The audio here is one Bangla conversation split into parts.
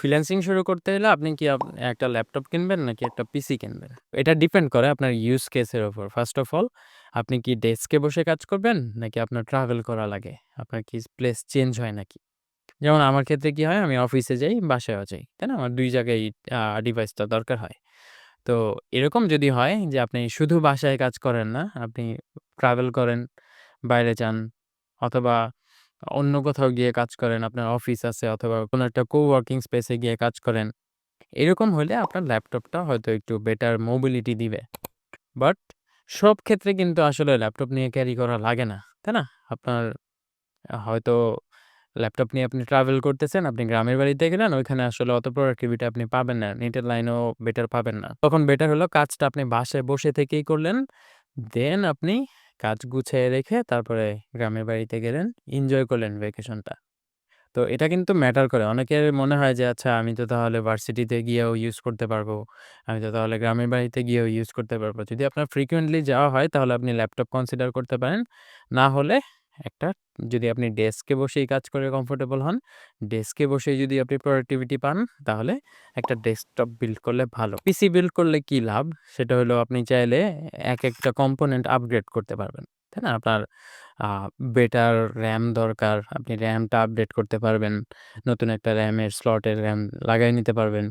ফ্রিল্যান্সিং শুরু করতে হলে আপনি কি একটা ল্যাপটপ কিনবেন নাকি একটা পিসি কিনবেন? এটা ডিপেন্ড করে আপনার ইউজ কেসের ওপর ফার্স্ট অফ অল আপনি কি ডেস্কে বসে কাজ করবেন নাকি আপনার ট্রাভেল করা লাগে? আপনার কি প্লেস চেঞ্জ হয় নাকি? যেমন আমার ক্ষেত্রে কি হয় আমি অফিসে যাই, বাসায়ও যাই। তাই না? আমার দুই জায়গায় ডিভাইসটা দরকার হয়। তো এরকম যদি হয় যে আপনি শুধু বাসায় কাজ করেন না, আপনি ট্রাভেল করেন, বাইরে যান অথবা অন্য কোথাও গিয়ে কাজ করেন, আপনার অফিস আছে অথবা কোনো একটা কো-ওয়ার্কিং স্পেসে গিয়ে কাজ করেন। এরকম হলে আপনার ল্যাপটপটা হয়তো একটু বেটার মোবিলিটি দিবে। বাট সব ক্ষেত্রে কিন্তু আসলে ল্যাপটপ নিয়ে ক্যারি করা লাগে না। তাই না? আপনার হয়তো ল্যাপটপ নিয়ে আপনি ট্রাভেল করতেছেন, আপনি গ্রামের বাড়িতে গেলেন, ওইখানে আসলে অত প্রোডাক্টিভিটি আপনি পাবেন না। নেটের লাইনেও বেটার পাবেন না। তখন বেটার হলো কাজটা আপনি বাসায় বসে থেকেই করলেন। দেন আপনি কাজ গুছিয়ে রেখে তারপরে গ্রামের বাড়িতে গেলেন, এনজয় করলেন ভ্যাকেশনটা। তো এটা কিন্তু ম্যাটার করে। অনেকের মনে হয় যে আচ্ছা আমি তো তাহলে ভার্সিটিতে গিয়েও ইউজ করতে পারব। আমি তো তাহলে গ্রামের বাড়িতে গিয়েও ইউজ করতে পারব। যদি আপনার ফ্রিকুয়েন্টলি যাওয়া হয় তাহলে আপনি ল্যাপটপ কনসিডার করতে পারেন। না হলে একটা যদি আপনি ডেস্কে বসেই কাজ করে কমফোর্টেবল হন, ডেস্কে বসেই যদি আপনি প্রোডাক্টিভিটি পান তাহলে একটা ডেস্কটপ বিল্ড করলে ভালো। পিসি বিল্ড করলে কি লাভ? সেটা হলো আপনি চাইলে এক একটা কম্পোনেন্ট আপগ্রেড করতে পারবেন। তাই না? আপনার বেটার র‍্যাম দরকার, আপনি র‍্যামটা আপডেট করতে পারবেন। নতুন একটা র‍্যামের স্লটের র‍্যাম লাগায় নিতে পারবেন।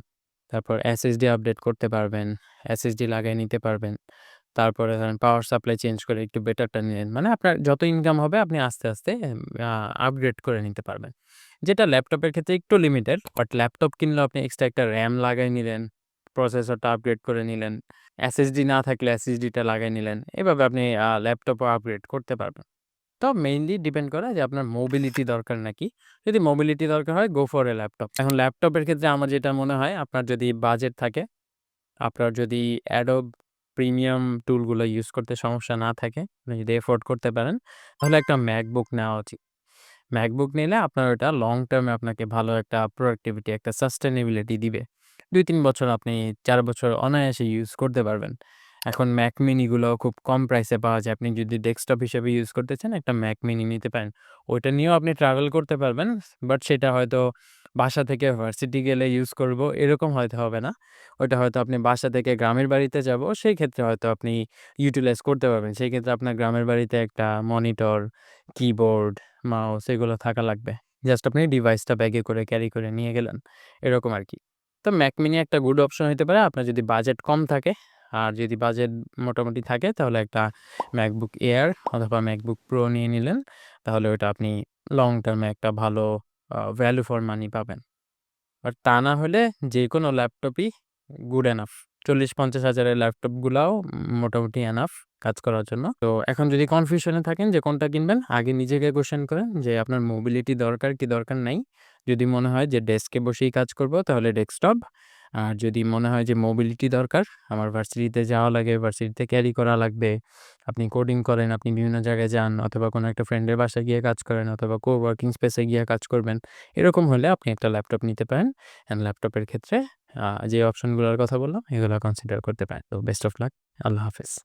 তারপর এসএসডি আপডেট করতে পারবেন, এসএসডি লাগায় নিতে পারবেন। তারপরে ধরেন পাওয়ার সাপ্লাই চেঞ্জ করে একটু বেটারটা নিলেন। মানে আপনার যত ইনকাম হবে আপনি আস্তে, আস্তে আপগ্রেড করে নিতে পারবেন। যেটা ল্যাপটপের ক্ষেত্রে একটু লিমিটেড। বাট ল্যাপটপ কিনলেও আপনি এক্সট্রা একটা র‍্যাম লাগায় নিলেন, প্রসেসরটা আপগ্রেড করে নিলেন। এসএসডি না থাকলে এসএসডিটা লাগায় নিলেন। এভাবে আপনি ল্যাপটপও আপগ্রেড করতে পারবেন। তো মেইনলি ডিপেন্ড করে যে আপনার মোবিলিটি দরকার নাকি? যদি মোবিলিটি দরকার হয় গো ফর এ ল্যাপটপ। এখন ল্যাপটপের ক্ষেত্রে আমার যেটা মনে হয় আপনার যদি বাজেট থাকে, আপনার যদি Adobe প্রিমিয়াম টুলগুলো ইউজ করতে সমস্যা না থাকে, আপনি যদি এফোর্ড করতে পারেন, তাহলে একটা ম্যাকবুক নেওয়া উচিত। ম্যাকবুক নিলে আপনার ওটা লং টার্মে আপনাকে ভালো একটা প্রোডাক্টিভিটি, একটা সাস্টেনেবিলিটি দিবে। ২-৩ বছর আপনি চার বছর অনায়াসে ইউজ করতে পারবেন। এখন mini গুলোও খুব কম প্রাইসে পাওয়া যায়। আপনি যদি ডেস্কটপ হিসেবে ইউজ করতে চান একটা Mac mini নিতে পারেন। ওইটা নিয়েও আপনি ট্রাভেল করতে পারবেন। বাট সেটা হয়তো বাসা থেকে ভার্সিটি গেলে ইউজ করব এরকম হয়তো হবে না। ওইটা হয়তো আপনি বাসা থেকে গ্রামের বাড়িতে যাব সেই ক্ষেত্রে হয়তো আপনি ইউটিলাইজ করতে পারবেন। সেই ক্ষেত্রে আপনার গ্রামের বাড়িতে একটা মনিটর, কিবোর্ড, মাউস এগুলো থাকা লাগবে। জাস্ট আপনি ডিভাইসটা ব্যাগে করে ক্যারি করে নিয়ে গেলেন। এরকম আর কি তো mini একটা গুড অপশন হতে পারে আপনার যদি বাজেট কম থাকে। আর যদি বাজেট মোটামুটি থাকে তাহলে একটা ম্যাকবুক এয়ার অথবা ম্যাকবুক প্রো নিয়ে নিলেন। তাহলে ওইটা আপনি লং টার্মে একটা ভালো ভ্যালু ফর মানি পাবেন। আর তা না হলে যে কোনো ল্যাপটপই গুড এনাফ। ৪০-৫০ হাজারের ল্যাপটপগুলাও মোটামুটি এনাফ কাজ করার জন্য। তো এখন যদি কনফিউশনে থাকেন যে কোনটা কিনবেন, আগে নিজেকে কোয়েশ্চেন করেন যে আপনার মোবিলিটি দরকার কি দরকার নাই? যদি মনে হয় যে ডেস্কে বসেই কাজ করব তাহলে ডেস্কটপ। আর যদি মনে হয় যে মোবিলিটি দরকার, আমার ভার্সিটিতে যাওয়া লাগে, ভার্সিটিতে ক্যারি করা লাগবে, আপনি কোডিং করেন, আপনি বিভিন্ন জায়গায় যান অথবা কোনো একটা ফ্রেন্ডের বাসায় গিয়ে কাজ করেন অথবা কো-ওয়ার্কিং স্পেসে গিয়ে কাজ করবেন। এরকম হলে আপনি একটা ল্যাপটপ নিতে পারেন। অ্যান্ড ল্যাপটপের ক্ষেত্রে যে অপশনগুলোর কথা বললাম এগুলো কনসিডার করতে পারেন। তো বেস্ট অফ লাক। আল্লাহ হাফেজ।